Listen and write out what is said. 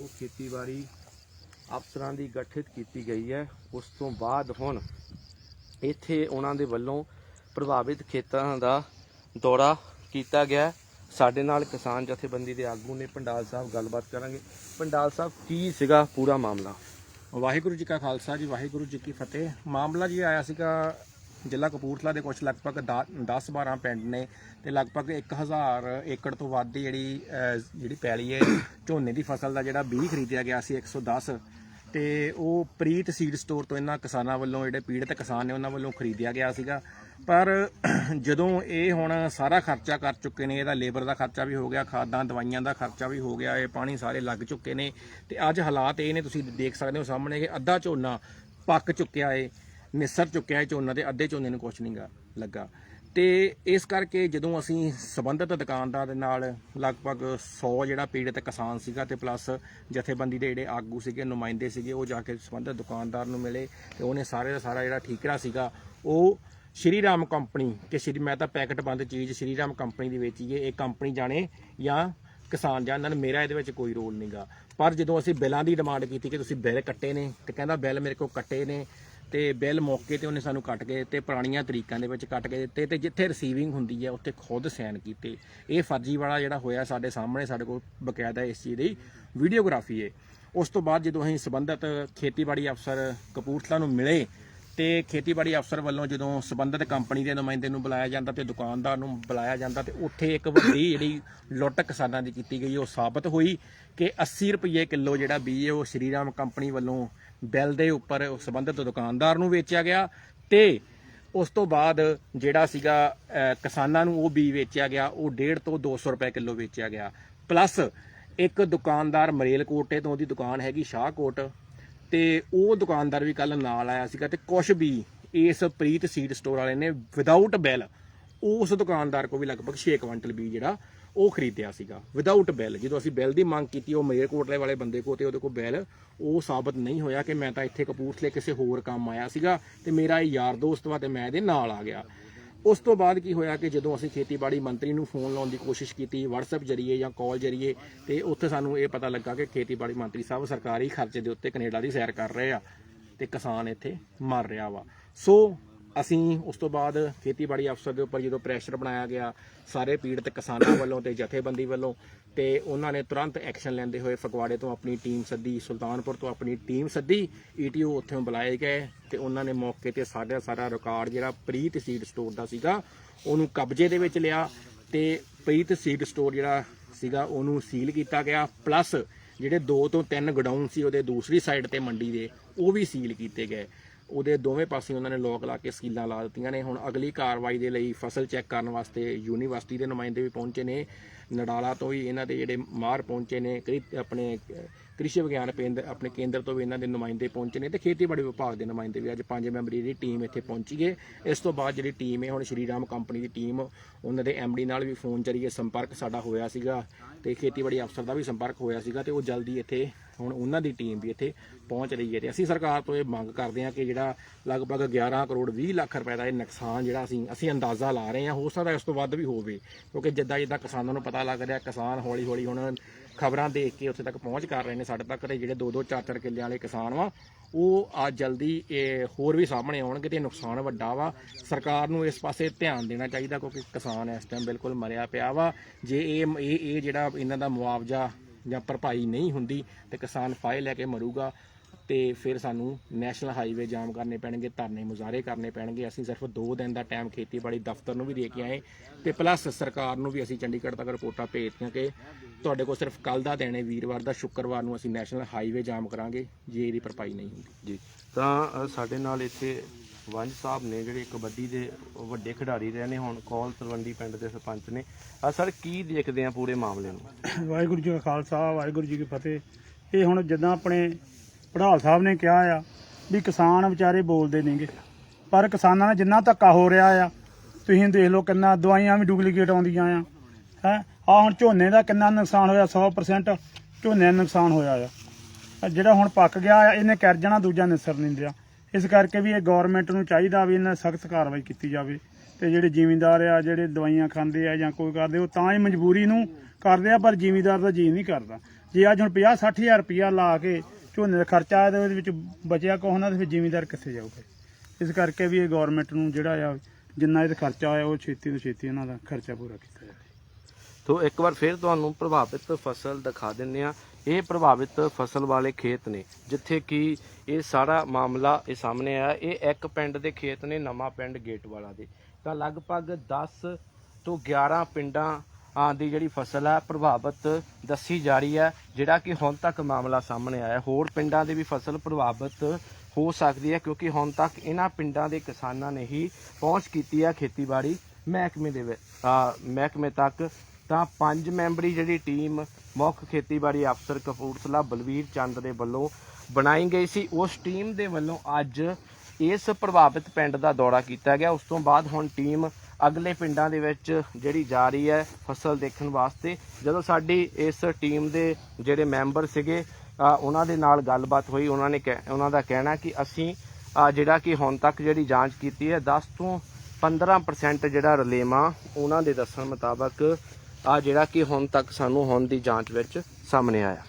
ਉਹ ਖੇਤੀਬਾੜੀ ਅਫਸਰਾਂ ਦੀ ਗਠਿਤ ਕੀਤੀ ਗਈ ਹੈ। ਉਸ ਤੋਂ ਬਾਅਦ ਹੁਣ ਇੱਥੇ ਉਹਨਾਂ ਦੇ ਵੱਲੋਂ ਪ੍ਰਭਾਵਿਤ ਖੇਤਰਾਂ ਦਾ ਦੌਰਾ ਕੀਤਾ ਗਿਆ ਸਾਡੇ ਨਾਲ ਕਿਸਾਨ ਜਥੇਬੰਦੀ ਦੇ ਆਗੂ ਨੇ ਪੰਡਾਲ ਸਾਹਿਬ ਗੱਲਬਾਤ ਕਰਾਂਗੇ। ਪੰਡਾਲ ਸਾਹਿਬ, ਕੀ ਸੀਗਾ ਪੂਰਾ ਮਾਮਲਾ? ਵਾਹਿਗੁਰੂ ਜੀ ਕਾ ਖਾਲਸਾ ਜੀ, ਵਾਹਿਗੁਰੂ ਜੀ ਕੀ ਫਤਿਹ। ਮਾਮਲਾ ਜੀ ਆਇਆ ਸੀਗਾ ਜ਼ਿਲ੍ਹਾ ਕਪੂਰਥਲਾ ਦੇ ਕੁਝ ਲਗਭਗ 10-12 ਪਿੰਡ ਨੇ ਤੇ ਲਗਭਗ 1000 ਏਕੜ ਤੋਂ ਵੱਧ ਦੀ ਜਿਹੜੀ ਅਹ, ਜਿਹੜੀ ਪੈਲੀ ਹੈ ਝੋਨੇ ਦੀ ਫਸਲ ਦਾ ਜਿਹੜਾ ਬੀਜ ਖਰੀਦਿਆ ਗਿਆ ਸੀ 110 ਤੇ ਉਹ ਪ੍ਰੀਤ ਸੀਡ ਸਟੋਰ ਤੋਂ ਇਹਨਾਂ ਕਿਸਾਨਾਂ ਵੱਲੋਂ ਜਿਹੜੇ ਪੀੜਤ ਕਿਸਾਨ ਨੇ ਉਹਨਾਂ ਵੱਲੋਂ ਖਰੀਦਿਆ ਗਿਆ ਸੀਗਾ। ਪਰ ਜਦੋਂ ਇਹ ਹੁਣ ਸਾਰਾ ਖਰਚਾ ਕਰ ਚੁੱਕੇ ਨੇ ਇਹਦਾ ਲੇਬਰ ਦਾ ਖਰਚਾ ਵੀ ਹੋ ਗਿਆ ਖਾਦਾਂ ਦਵਾਈਆਂ ਦਾ ਖਰਚਾ ਵੀ ਹੋ ਗਿਆ ਇਹ ਪਾਣੀ ਸਾਰੇ ਲੱਗ ਚੁੱਕੇ ਨੇ। ਤੇ ਅੱਜ ਹਾਲਾਤ ਇਹ ਨੇ ਤੁਸੀਂ ਦੇਖ ਸਕਦੇ ਹੋ ਸਾਹਮਣੇ ਕਿ ਅੱਧਾ ਝੋਨਾ ਪੱਕ ਚੁੱਕਿਆ ਏ। ਨਿਸਰ ਚੁੱਕਿਆ ਝੋਨਾ ਤੇ ਅੱਧੇ ਝੋਨੇ ਨੂੰ ਕੁਝ ਨਹੀਂਗਾ ਲੱਗਾ। ਤੇ ਇਸ ਕਰਕੇ ਜਦੋਂ ਅਸੀਂ ਸਬੰਧਤ ਦੁਕਾਨਦਾਰ ਦੇ ਨਾਲ ਲਗਭਗ 100 ਜਿਹੜਾ ਪੀੜਤ ਕਿਸਾਨ ਸੀਗਾ ਤੇ ਪਲੱਸ ਜਥੇਬੰਦੀ ਦੇ ਜਿਹੜੇ ਆਗੂ ਸੀਗੇ, ਨੁਮਾਇੰਦੇ ਸੀਗੇ, ਉਹ ਜਾ ਕੇ ਸਬੰਧਤ ਦੁਕਾਨਦਾਰ ਨੂੰ ਮਿਲੇ ਤੇ ਉਹਨੇ ਸਾਰੇ ਦਾ ਸਾਰਾ ਜਿਹੜਾ ਠੀਕਰਾ ਸੀਗਾ, ਉਹ ਸ਼੍ਰੀ ਰਾਮ ਕੰਪਨੀ ਕਿ ਸ਼੍ਰੀ, ਮੈਂ ਤਾਂ ਪੈਕਟ ਬੰਦ ਚੀਜ਼ ਸ਼੍ਰੀ ਰਾਮ ਕੰਪਨੀ ਦੀ ਵੇਚੀਏ, ਇਹ ਕੰਪਨੀ ਜਾਣੇ ਜਾਂ ਕਿਸਾਨ ਜਾਣ ਨਾਲ ਮੇਰਾ ਇਹਦੇ ਵਿੱਚ ਕੋਈ ਰੋਲ ਨਹੀਂਗਾ ਪਰ ਜਦੋਂ ਅਸੀਂ ਬਿੱਲਾਂ ਦੀ ਡਿਮਾਂਡ ਕੀਤੀ ਕਿ ਤੁਸੀਂ ਬਿੱਲ ਕੱਟੇ ਨੇ, ਤੇ ਕਹਿੰਦਾ ਬਿੱਲ ਮੇਰੇ ਕੋਲ ਕੱਟੇ ਨੇ ਤੇ ਬਿੱਲ ਮੌਕੇ ਤੇ ਉਹਨੇ ਸਾਨੂੰ ਕੱਟ ਕੇ ਦਿੱਤੇ, ਪੁਰਾਣੀਆਂ ਤਰੀਕਾਂ ਦੇ ਵਿੱਚ ਕੱਟ ਕੇ ਦਿੱਤੇ ਤੇ ਜਿੱਥੇ ਰਿਸੀਵਿੰਗ ਹੁੰਦੀ ਹੈ, ਉੱਥੇ ਖੁਦ ਸਾਈਨ ਕੀਤੇ। ਇਹ ਫਰਜ਼ੀ ਵਾਲਾ ਜਿਹੜਾ ਹੋਇਆ ਸਾਡੇ ਸਾਹਮਣੇ, ਸਾਡੇ ਕੋਲ ਬਕਾਇਦਾ ਇਸ ਚੀਜ਼ ਦੀ ਵੀਡੀਓਗ੍ਰਾਫੀ ਹੈ ਉਸ ਤੋਂ ਬਾਅਦ ਜਦੋਂ ਅਸੀਂ ਸਬੰਧਤ ਖੇਤੀਬਾੜੀ ਅਫਸਰ ਕਪੂਰਥਲਾ ਨੂੰ ਮਿਲੇ ਤੇ ਖੇਤੀਬਾੜੀ ਅਫਸਰ ਵੱਲੋਂ ਜਦੋਂ ਸਬੰਧਤ ਕੰਪਨੀ ਦੇ ਨੁਮਾਇੰਦੇ ਨੂੰ ਬੁਲਾਇਆ ਜਾਂਦਾ ਤੇ ਦੁਕਾਨਦਾਰ ਨੂੰ ਬੁਲਾਇਆ ਜਾਂਦਾ ਤੇ ਉੱਥੇ ਇੱਕ ਵੱਡੀ ਜਿਹੜੀ ਲੁੱਟ ਕਿਸਾਨਾਂ ਦੀ ਕੀਤੀ ਗਈ, ਉਹ ਸਾਬਤ ਹੋਈ। ਕਿ 80 ਰੁਪਏ ਕਿਲੋ ਜਿਹੜਾ ਬੀਜ ਹੈ, ਉਹ ਸ਼੍ਰੀਰਾਮ ਕੰਪਨੀ ਵੱਲੋਂ ਬਿੱਲ ਦੇ ਉੱਪਰ ਸੰਬੰਧਿਤ ਦੁਕਾਨਦਾਰ ਨੂੰ ਵੇਚਿਆ ਗਿਆ ਤੇ ਉਸ ਤੋਂ ਬਾਅਦ ਜਿਹੜਾ ਸੀਗਾ ਕਿਸਾਨਾਂ ਨੂੰ ਉਹ ਬੀਜ ਵੇਚਿਆ ਗਿਆ, ਉਹ 1.5 ਤੋਂ 200 ਰੁਪਏ ਕਿਲੋ ਵੇਚਿਆ ਗਿਆ। ਪਲੱਸ ਇੱਕ ਦੁਕਾਨਦਾਰ ਮਰੇਲਕੋਟੇ ਤੋਂ ਉਹਦੀ ਦੁਕਾਨ ਹੈਗੀ ਸ਼ਾਹਕੋਟ ਤੇ ਉਹ ਦੁਕਾਨਦਾਰ ਵੀ ਕੱਲ ਨਾਲ ਆਇਆ ਸੀਗਾ ਤੇ ਕੁਝ ਵੀ ਇਸ ਪ੍ਰੀਤ ਸੀਡ ਸਟੋਰ ਵਾਲੇ ਨੇ ਵਿਦਆਊਟ ਬਿੱਲ ਉਸ ਦੁਕਾਨਦਾਰ ਕੋ ਵੀ ਲਗਭਗ 6 ਕੁਇੰਟਲ ਬੀਜ ਜਿਹੜਾ ਉਹ ਖਰੀਦਿਆ ਸੀਗਾ ਵਿਦਆਊਟ ਬਿੱਲ ਜਦੋਂ ਅਸੀਂ ਬੈਲ ਦੀ ਮੰਗ ਕੀਤੀ, ਉਹ ਮਲੇਰਕੋਟਲੇ ਵਾਲੇ ਬੰਦੇ ਕੋ ਤੇ ਉਹਦੇ ਕੋ ਬੈਲ ਉਹ ਸਾਬਤ ਨਹੀਂ ਹੋਇਆ ਕਿ ਮੈਂ ਤਾਂ ਇੱਥੇ ਕਪੂਰਥਲੇ ਕਿਸੇ ਹੋਰ ਕੰਮ ਆਇਆ ਸੀਗਾ ਤੇ ਮੇਰਾ ਇਹ ਯਾਰ ਦੋਸਤ ਵਾ ਤੇ ਮੈਂ ਇਹਦੇ ਨਾਲ ਆ ਗਿਆ। ਉਸ ਤੋਂ ਬਾਅਦ ਕੀ ਹੋਇਆ ਕਿ ਜਦੋਂ ਅਸੀਂ ਖੇਤੀਬਾੜੀ ਮੰਤਰੀ ਨੂੰ ਫੋਨ ਲਾਉਣ ਦੀ ਕੋਸ਼ਿਸ਼ ਕੀਤੀ, WhatsApp ਜਰੀਏ ਜਾਂ ਕਾਲ ਜਰੀਏ, ਤੇ ਉੱਥੇ ਸਾਨੂੰ ਇਹ ਪਤਾ ਲੱਗਾ ਕਿ ਖੇਤੀਬਾੜੀ ਮੰਤਰੀ ਸਾਹਿਬ ਸਰਕਾਰੀ ਖਰਚੇ ਦੇ ਉੱਤੇ ਕੈਨੇਡਾ ਦੀ ਸੈਰ ਕਰ ਰਹੇ ਆ ਤੇ ਕਿਸਾਨ ਇੱਥੇ ਮਰ ਰਿਹਾ ਵਾ। ਸੋ ਅਸੀਂ ਉਸ ਤੋਂ ਬਾਅਦ ਖੇਤੀਬਾੜੀ ਅਫਸਰ ਦੇ ਉੱਪਰ ਜਦੋਂ ਪ੍ਰੈਸ਼ਰ ਬਣਾਇਆ ਗਿਆ, ਸਾਰੇ ਪੀੜਤ ਕਿਸਾਨਾਂ ਵੱਲੋਂ ਤੇ ਜਥੇਬੰਦੀ ਵੱਲੋਂ ਤੇ ਉਹਨਾਂ ਨੇ ਤੁਰੰਤ ਐਕਸ਼ਨ ਲੈਂਦੇ ਹੋਏ ਫਗਵਾੜੇ ਤੋਂ ਆਪਣੀ ਟੀਮ ਸੱਦੀ, ਸੁਲਤਾਨਪੁਰ ਤੋਂ ਆਪਣੀ ਟੀਮ ਸੱਦੀ ਈਟੀਓ ਉੱਥੋਂ ਬੁਲਾਏ ਗਏ ਤੇ ਉਹਨਾਂ ਨੇ ਮੌਕੇ ਤੇ ਸਾਡਾ ਸਾਰਾ ਰਿਕਾਰਡ ਜਿਹੜਾ ਪ੍ਰੀਤ ਸੀਡ ਸਟੋਰ ਦਾ ਸੀਗਾ, ਉਹਨੂੰ ਕਬਜ਼ੇ ਦੇ ਵਿੱਚ ਲਿਆ ਤੇ ਪ੍ਰੀਤ ਸੀਡ ਸਟੋਰ ਜਿਹੜਾ ਸੀਗਾ ਉਹਨੂੰ ਸੀਲ ਕੀਤਾ ਗਿਆ ਪਲੱਸ ਜਿਹੜੇ ਦੋ ਤੋਂ ਤਿੰਨ ਗਡਾਊਨ ਸੀ ਉਹਦੇ ਦੂਸਰੀ ਸਾਈਡ ਤੇ ਮੰਡੀ ਦੇ, ਉਹ ਵੀ ਸੀਲ ਕੀਤੇ ਗਏ। ਉਹਦੇ ਦੋਵੇਂ ਪਾਸੇ ਉਹਨਾਂ ਨੇ ਲੋਕ ਲਾ ਕੇ ਸਕੀਲਾਂ ਲਾ ਦਿੱਤੀਆਂ ਨੇ। ਹੁਣ ਅਗਲੀ ਕਾਰਵਾਈ ਦੇ ਲਈ ਫਸਲ ਚੈੱਕ ਕਰਨ ਵਾਸਤੇ ਯੂਨੀਵਰਸਿਟੀ ਦੇ ਨੁਮਾਇੰਦੇ ਵੀ ਪਹੁੰਚੇ ਨੇ। ਨਡਾਲਾ ਤੋਂ ਵੀ ਇਹਨਾਂ ਦੇ ਜਿਹੜੇ ਮਾਹਰ ਪਹੁੰਚੇ ਨੇ। ਕਈ ਆਪਣੇ ਕ੍ਰਿਸ਼ੀ ਵਿਗਿਆਨ ਕੇਂਦਰ ਆਪਣੇ ਕੇਂਦਰ ਤੋਂ ਵੀ ਇਹਨਾਂ ਦੇ ਨੁਮਾਇੰਦੇ ਪਹੁੰਚੇ ਨੇ ਤੇ ਖੇਤੀਬਾੜੀ ਵਿਭਾਗ ਦੇ ਨੁਮਾਇੰਦੇ ਵੀ ਅੱਜ ਪੰਜ ਮੈਂਬਰੀ ਦੀ ਟੀਮ ਇੱਥੇ ਪਹੁੰਚੀ ਹੈ ਇਸ ਤੋਂ ਬਾਅਦ ਜਿਹੜੀ ਟੀਮ ਹੈ ਹੁਣ ਸ਼੍ਰੀਰਾਮ ਕੰਪਨੀ ਦੀ ਟੀਮ, ਉਹਨਾਂ ਦੇ ਡੀ ਨਾਲ ਵੀ ਫੋਨ ਜਰੀਏ ਸੰਪਰਕ ਸਾਡਾ ਹੋਇਆ ਸੀਗਾ ਤੇ ਖੇਤੀਬਾੜੀ ਅਫਸਰ ਦਾ ਵੀ ਸੰਪਰਕ ਹੋਇਆ ਸੀਗਾ ਤੇ ਉਹ ਜਲਦੀ ਇੱਥੇ ਹੁਣ ਉਹਨਾਂ ਦੀ ਟੀਮ ਵੀ ਇੱਥੇ ਪਹੁੰਚ ਰਹੀ ਹੈ ਤੇ ਅਸੀਂ ਸਰਕਾਰ ਤੋਂ ਇਹ ਮੰਗ ਕਰਦੇ ਹਾਂ ਕਿ ਜਿਹੜਾ ਲਗਭਗ 11 ਕਰੋੜ 20 ਲੱਖ ਰੁਪਏ ਦਾ ਇਹ ਨੁਕਸਾਨ ਜਿਹੜਾ ਅਸੀਂ ਅਸੀਂ ਅੰਦਾਜ਼ਾ ਲਾ ਰਹੇ ਹਾਂ, ਹੋ ਸਕਦਾ ਇਸ ਤੋਂ ਵੱਧ ਵੀ ਹੋਵੇ। ਕਿਉਂਕਿ ਜਿੱਦਾਂ ਜਿੱਦਾਂ ਕਿਸਾਨਾਂ ਨੂੰ ਪਤਾ ਲੱਗ ਰਿਹਾ, ਕਿਸਾਨ ਹੌਲੀ ਹੌਲੀ ਹੁਣ ਖਬਰਾਂ ਦੇਖ ਕੇ ਉੱਥੇ ਤੱਕ ਪਹੁੰਚ ਕਰ ਰਹੇ ਨੇ ਸਾਡੇ ਤੱਕ ਦੇ ਜਿਹੜੇ 2-2 4-4 ਕਿੱਲਿਆਂ ਵਾਲੇ ਕਿਸਾਨ ਵਾ, ਉਹ ਆ ਜਲਦੀ, ਇਹ ਹੋਰ ਵੀ ਸਾਹਮਣੇ ਆਉਣਗੇ ਤੇ ਨੁਕਸਾਨ ਵੱਡਾ ਵਾ। ਸਰਕਾਰ ਨੂੰ ਇਸ ਪਾਸੇ ਧਿਆਨ ਦੇਣਾ ਚਾਹੀਦਾ ਕਿਉਂਕਿ ਕਿਸਾਨ ਇਸ ਟਾਈਮ ਬਿਲਕੁਲ ਮਰਿਆ ਪਿਆ ਵਾ। ਜੇ ਇਹ ਇਹ ਇਹ ਜਿਹੜਾ ਇਹਨਾਂ ਦਾ ਮੁਆਵਜ਼ਾ ਜਾਂ ਭਰਪਾਈ ਨਹੀਂ ਹੁੰਦੀ ਤੇ ਕਿਸਾਨ ਫਾਇਲ ਲੈ ਕੇ ਮਰੂਗਾ ਤੇ ਫਿਰ ਸਾਨੂੰ ਨੈਸ਼ਨਲ ਹਾਈਵੇ ਜਾਮ ਕਰਨੇ ਪੈਣਗੇ ਧਰਨੇ ਮੁਜ਼ਾਹਰੇ ਕਰਨੇ ਪੈਣਗੇ। ਅਸੀਂ ਸਿਰਫ 2 ਦਿਨ ਦਾ ਟਾਈਮ ਖੇਤੀਬਾੜੀ ਦਫ਼ਤਰ ਨੂੰ ਵੀ ਦੇ ਕੇ ਆਏ ਤੇ ਪਲੱਸ ਸਰਕਾਰ ਨੂੰ ਵੀ ਅਸੀਂ ਚੰਡੀਗੜ੍ਹ ਤੱਕ ਰਿਪੋਰਟਾਂ ਭੇਜਤੀਆਂ ਕਿ ਤੁਹਾਡੇ ਕੋਲ ਸਿਰਫ ਕੱਲ ਦਾ ਦਿਨ ਹੈ ਵੀਰਵਾਰ ਦਾ ਸ਼ੁੱਕਰਵਾਰ ਨੂੰ ਅਸੀਂ ਨੈਸ਼ਨਲ ਹਾਈਵੇ ਜਾਮ ਕਰਾਂਗੇ। ਜੇ ਇਹਦੀ ਭਰਪਾਈ ਨਹੀਂ ਹੁੰਦੀ। ਜੀ। ਤਾਂ ਸਾਡੇ ਨਾਲ ਇੱਥੇ ਵੰਜ ਸਾਹਿਬ ਨੇ ਜਿਹੜੇ ਕਬੱਡੀ ਦੇ ਵੱਡੇ ਖਿਡਾਰੀ ਰਹੇ ਨੇ ਹੁਣ ਕੌਲ ਤਲਵੰਡੀ ਪਿੰਡ ਦੇ ਸਰਪੰਚ ਨੇ। ਆ ਸਰ ਕੀ ਦੇਖਦੇ ਆ ਪੂਰੇ ਮਾਮਲੇ ਨੂੰ? ਵਾਹਿਗੁਰੂ ਜੀ ਕਾ ਖਾਲਸਾ ਵਾਹਿਗੁਰੂ ਜੀ ਕੀ ਫਤਿਹ। ਇਹ ਹੁਣ ਜਿੱਦਾਂ ਆਪਣੇ ਪੜਾਲ ਸਾਹਿਬ ਨੇ ਕਿਹਾ ਆ ਵੀ ਕਿਸਾਨ ਵਿਚਾਰੇ ਬੋਲਦੇ ਨਹੀਂਗੇ ਪਰ ਕਿਸਾਨਾਂ ਨਾਲ ਜਿੰਨਾ ਧੱਕਾ ਹੋ ਰਿਹਾ ਆ, ਤੁਸੀਂ ਦੇਖ ਲਓ ਕਿੰਨਾ ਦਵਾਈਆਂ ਵੀ ਡੁਪਲੀਕੇਟ ਆਉਂਦੀਆਂ ਆ, ਹੈ? ਆ ਹੁਣ ਝੋਨੇ ਦਾ ਕਿੰਨਾ ਨੁਕਸਾਨ ਹੋਇਆ 100% ਝੋਨੇ ਦਾ ਨੁਕਸਾਨ ਹੋਇਆ ਆ। ਜਿਹੜਾ ਹੁਣ ਪੱਕ ਗਿਆ ਆ, ਇਹਨੇ ਕਰ ਜਾਣਾ ਦੂਜਾ ਨਿਸਰ ਨਹੀਂ ਦਿਆ ਇਸ ਕਰਕੇ ਵੀ ਇਹ ਗਵਰਨਮੈਂਟ ਨੂੰ ਚਾਹੀਦਾ ਵੀ ਇਹਨਾਂ ਸਖਤ ਕਾਰਵਾਈ ਕੀਤੀ ਜਾਵੇ ਤੇ ਜਿਹੜੇ ਜ਼ਿਮੀਂਦਾਰ ਆ, ਜਿਹੜੇ ਦਵਾਈਆਂ ਖਾਂਦੇ ਆ ਜਾਂ ਕੋਈ ਕਰਦੇ, ਉਹ ਤਾਂ ਹੀ ਮਜਬੂਰੀ ਨੂੰ ਕਰਦੇ ਆ, ਪਰ ਜ਼ਿਮੀਂਦਾਰ ਦਾ ਜੀ ਨਹੀਂ ਕਰਦਾ। ਜੇ ਅੱਜ ਹੁਣ 50 60000 ਰੁਪਇਆ ਲਾ ਕੇ ਝੋਨੇ ਦਾ ਖਰਚਾ ਆਇਆ ਤੇ ਉਹਦੇ ਵਿੱਚ ਬਚਿਆ ਕੋਹ ਨਾ ਤੇ ਫਿਰ ਜ਼ਿਮੀਦਾਰ ਕਿੱਥੇ ਜਾਊਗਾ? ਇਸ ਕਰਕੇ ਵੀ ਇਹ ਗਵਰਨਮੈਂਟ ਨੂੰ ਜਿਹੜਾ ਆ, ਜਿੰਨਾ ਇਹਦਾ ਖਰਚਾ ਹੋਇਆ, ਉਹ ਛੇਤੀ ਤੋਂ ਛੇਤੀ ਇਹਨਾਂ ਦਾ ਖਰਚਾ ਪੂਰਾ ਕੀਤਾ ਜਾਵੇ। ਤੋ ਇੱਕ ਵਾਰ ਫਿਰ ਤੁਹਾਨੂੰ ਪ੍ਰਭਾਵਿਤ ਫਸਲ ਦਿਖਾ ਦਿੰਨੇ ਆ ਇਹ ਪ੍ਰਭਾਵਿਤ ਫਸਲ ਵਾਲੇ ਖੇਤ ਨੇ, ਜਿੱਥੇ ਕਿ ਇਹ ਸਾਰਾ ਮਾਮਲਾ ਇਹ ਸਾਹਮਣੇ ਆਇਆ। ਇਹ ਇੱਕ ਪਿੰਡ ਦੇ ਖੇਤ ਨੇ, ਨਵਾਂ ਪਿੰਡ ਗੇਟ ਵਾਲਾ ਦੇ। ਤਾਂ ਲਗਭਗ 10 ਤੋਂ 11 ਪਿੰਡਾਂ ਦੀ ਜਿਹੜੀ ਫਸਲ ਹੈ ਪ੍ਰਭਾਵਿਤ ਦੱਸੀ ਜਾ ਰਹੀ ਹੈ ਜਿਹੜਾ ਕਿ ਹੁਣ ਤੱਕ ਮਾਮਲਾ ਸਾਹਮਣੇ ਆਇਆ। ਹੋਰ ਪਿੰਡਾਂ ਦੇ ਵੀ ਫਸਲ ਪ੍ਰਭਾਵਿਤ ਹੋ ਸਕਦੀ ਹੈ, ਕਿਉਂਕਿ ਹੁਣ ਤੱਕ ਇਹਨਾਂ ਪਿੰਡਾਂ ਦੇ ਕਿਸਾਨਾਂ ਨੇ ਹੀ ਪਹੁੰਚ ਕੀਤੀ ਹੈ ਖੇਤੀਬਾੜੀ ਮਹਿਕਮੇ ਦੇ ਵਿੱਚ। ਮਹਿਕਮੇ ਤੱਕ। ਤਾਂ ਪੰਜ ਮੈਂਬਰੀ ਜਿਹੜੀ ਟੀਮ ਮੁੱਖ ਖੇਤੀਬਾੜੀ ਅਫਸਰ ਕਪੂਰਥਲਾ ਬਲਵੀਰ ਚੰਦ ਦੇ ਵੱਲੋਂ ਬਣਾਈ ਗਈ ਸੀ, ਉਸ ਟੀਮ ਦੇ ਵੱਲੋਂ ਅੱਜ ਇਸ ਪ੍ਰਭਾਵਿਤ ਪਿੰਡ ਦਾ ਦੌਰਾ ਕੀਤਾ ਗਿਆ। ਉਸ ਤੋਂ ਬਾਅਦ ਹੁਣ ਟੀਮ ਅਗਲੇ ਪਿੰਡਾਂ ਦੇ ਵਿੱਚ ਜਿਹੜੀ ਜਾ ਰਹੀ ਹੈ ਫਸਲ ਦੇਖਣ ਵਾਸਤੇ। ਜਦੋਂ ਸਾਡੀ ਇਸ ਟੀਮ ਦੇ ਜਿਹੜੇ ਮੈਂਬਰ ਸੀਗੇ ਉਹਨਾਂ ਦੇ ਨਾਲ ਗੱਲਬਾਤ ਹੋਈ, ਉਹਨਾਂ ਨੇ ਕਹਿ- ਉਹਨਾਂ ਦਾ ਕਹਿਣਾ ਕਿ ਅਸੀਂ ਜਿਹੜਾ ਕਿ ਹੁਣ ਤੱਕ ਜਿਹੜੀ ਜਾਂਚ ਕੀਤੀ ਹੈ 10 ਤੋਂ 15% ਜਿਹੜਾ ਰਲੇਮਾ ਉਹਨਾਂ ਦੇ ਦੱਸਣ ਮੁਤਾਬਕ ਆ ਜਿਹੜਾ ਕਿ ਹੁਣ ਤੱਕ ਸਾਨੂੰ ਹੁਣ ਦੀ ਜਾਂਚ ਵਿੱਚ ਸਾਹਮਣੇ ਆਇਆ।